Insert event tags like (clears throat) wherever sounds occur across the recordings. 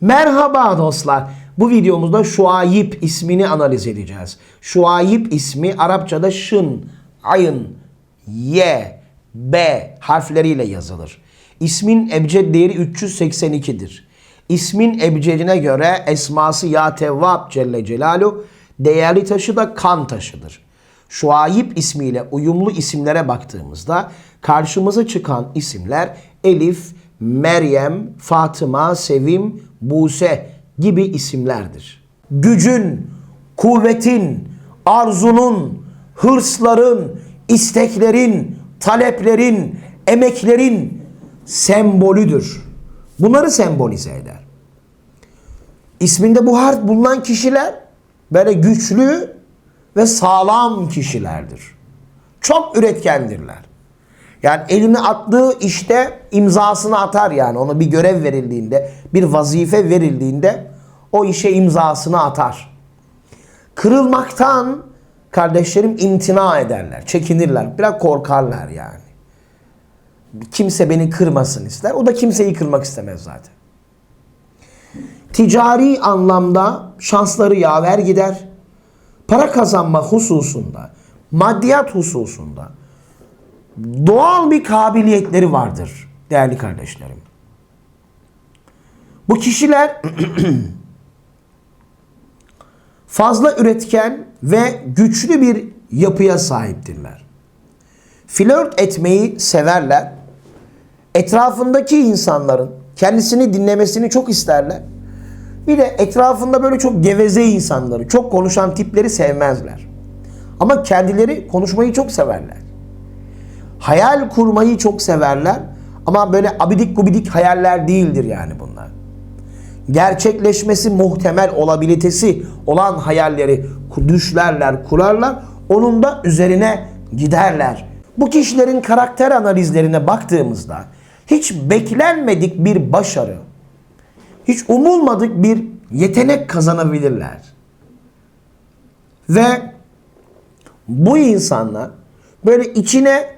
Merhaba dostlar. Bu videomuzda Şuayb ismini analiz edeceğiz. Şuayb ismi Arapçada şın, ayın, ye, b harfleriyle yazılır. İsmin ebced değeri 382'dir. İsmin ebcedine göre esması Ya Tevvab Celle Celaluhu değerli taşı da kan taşıdır. Şuayb ismiyle uyumlu isimlere baktığımızda karşımıza çıkan isimler Elif, Meryem, Fatıma, Sevim, Buse gibi isimlerdir. Gücün, kuvvetin, arzunun, hırsların, isteklerin, taleplerin, emeklerin sembolüdür. Bunları sembolize eder. İsminde bu harf bulunan kişiler böyle güçlü ve sağlam kişilerdir. Çok üretkendirler. Yani eline attığı işte imzasını atar yani. Ona bir görev verildiğinde, bir vazife verildiğinde o işe imzasını atar. Kırılmaktan kardeşlerim imtina ederler, çekinirler, biraz korkarlar yani. Kimse beni kırmasın ister. O da kimseyi kırmak istemez zaten. Ticari anlamda şansları yaver gider. Para kazanma hususunda, maddiyat hususunda doğal bir kabiliyetleri vardır değerli kardeşlerim. Bu kişiler (clears throat) fazla üretken ve güçlü bir yapıya sahiptirler. Flört etmeyi severler. Etrafındaki insanların kendisini dinlemesini çok isterler. Bir de etrafında böyle çok geveze insanları, çok konuşan tipleri sevmezler. Ama kendileri konuşmayı çok severler. Hayal kurmayı çok severler. Ama böyle abidik gubidik hayaller değildir yani bunlar. Gerçekleşmesi muhtemel olabilitesi olan hayalleri düşlerler, kurarlar. Onun da üzerine giderler. Bu kişilerin karakter analizlerine baktığımızda hiç beklenmedik bir başarı, hiç umulmadık bir yetenek kazanabilirler. Ve bu insanlar böyle içine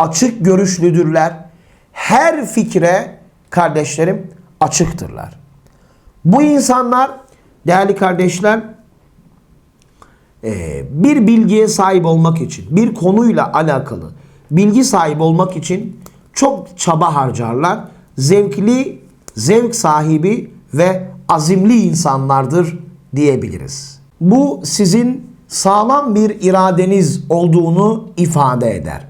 açık görüşlüdürler. Her fikre kardeşlerim açıktırlar. Bu insanlar değerli kardeşler e, bir bilgiye sahip olmak için, bir konuyla alakalı bilgi sahibi olmak için çok çaba harcarlar. Zevkli, zevk sahibi ve azimli insanlardır diyebiliriz. Bu sizin sağlam bir iradeniz olduğunu ifade eder.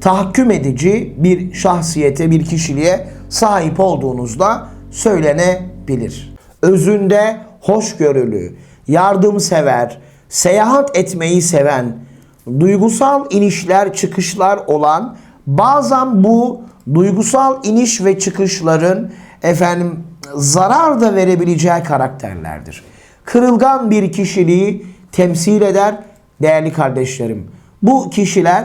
Tahakküm edici bir şahsiyete, bir kişiliğe sahip olduğunuzda söylenebilir. Özünde hoşgörülü, yardımsever, seyahat etmeyi seven, duygusal inişler çıkışlar olan bazen bu duygusal iniş ve çıkışların efendim zarar da verebileceği karakterlerdir. Kırılgan bir kişiliği temsil eder değerli kardeşlerim. Bu kişiler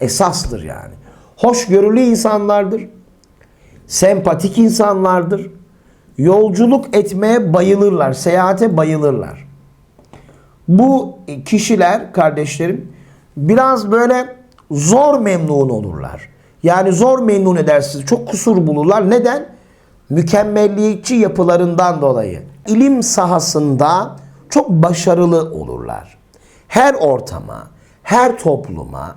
Esastır yani. Hoşgörülü insanlardır. Sempatik insanlardır. Yolculuk etmeye bayılırlar. Seyahate bayılırlar. Bu kişiler kardeşlerim biraz böyle zor memnun olurlar. Yani zor memnun edersiniz. Çok kusur bulurlar. Neden? Mükemmelliyetçi yapılarından dolayı. İlim sahasında çok başarılı olurlar. Her ortama, her topluma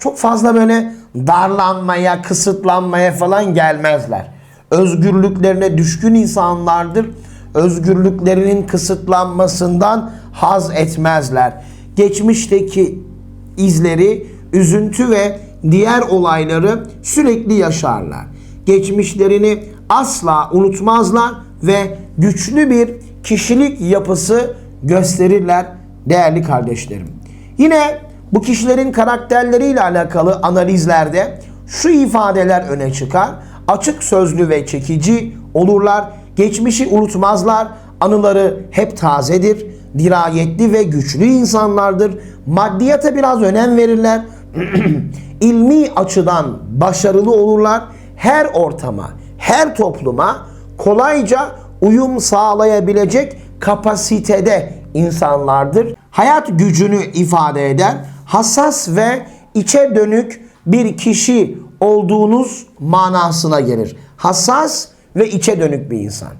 çok fazla böyle darlanmaya, kısıtlanmaya falan gelmezler. Özgürlüklerine düşkün insanlardır. Özgürlüklerinin kısıtlanmasından haz etmezler. Geçmişteki izleri, üzüntü ve diğer olayları sürekli yaşarlar. Geçmişlerini asla unutmazlar ve güçlü bir kişilik yapısı gösterirler değerli kardeşlerim. Yine bu kişilerin karakterleriyle alakalı analizlerde şu ifadeler öne çıkar. Açık sözlü ve çekici olurlar. Geçmişi unutmazlar. Anıları hep tazedir. Dirayetli ve güçlü insanlardır. Maddiyata biraz önem verirler. (clears throat) İlmi açıdan başarılı olurlar. Her ortama, her topluma kolayca uyum sağlayabilecek kapasitede insanlardır. Hayat gücünü ifade eder. Hassas ve içe dönük bir kişi olduğunuz manasına gelir. Hassas ve içe dönük bir insan.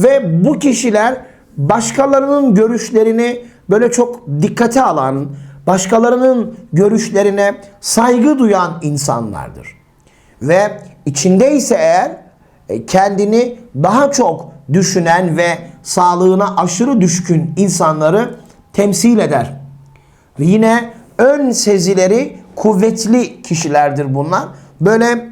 Ve bu kişiler başkalarının görüşlerini böyle çok dikkate alan, başkalarının görüşlerine saygı duyan insanlardır. Ve içindeyse eğer e, kendini daha çok düşünen ve sağlığına aşırı düşkün insanları temsil eder. Ve yine ön sezileri kuvvetli kişilerdir bunlar. Böyle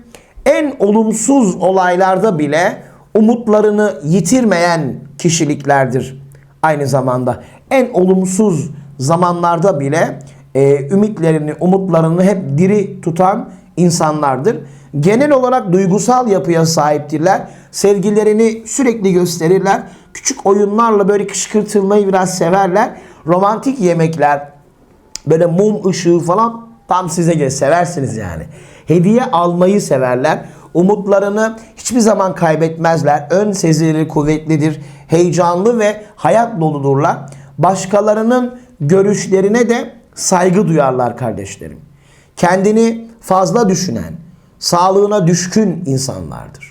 en olumsuz olaylarda bile umutlarını yitirmeyen kişiliklerdir. Aynı zamanda en olumsuz zamanlarda bile e, ümitlerini, umutlarını hep diri tutan insanlardır. Genel olarak duygusal yapıya sahiptirler. Sevgilerini sürekli gösterirler. Küçük oyunlarla böyle kışkırtılmayı biraz severler. Romantik yemekler, böyle mum ışığı falan tam size göre seversiniz yani. Hediye almayı severler. Umutlarını hiçbir zaman kaybetmezler. Ön sezileri kuvvetlidir. Heyecanlı ve hayat doludurlar. Başkalarının görüşlerine de saygı duyarlar kardeşlerim. Kendini fazla düşünen, sağlığına düşkün insanlardır.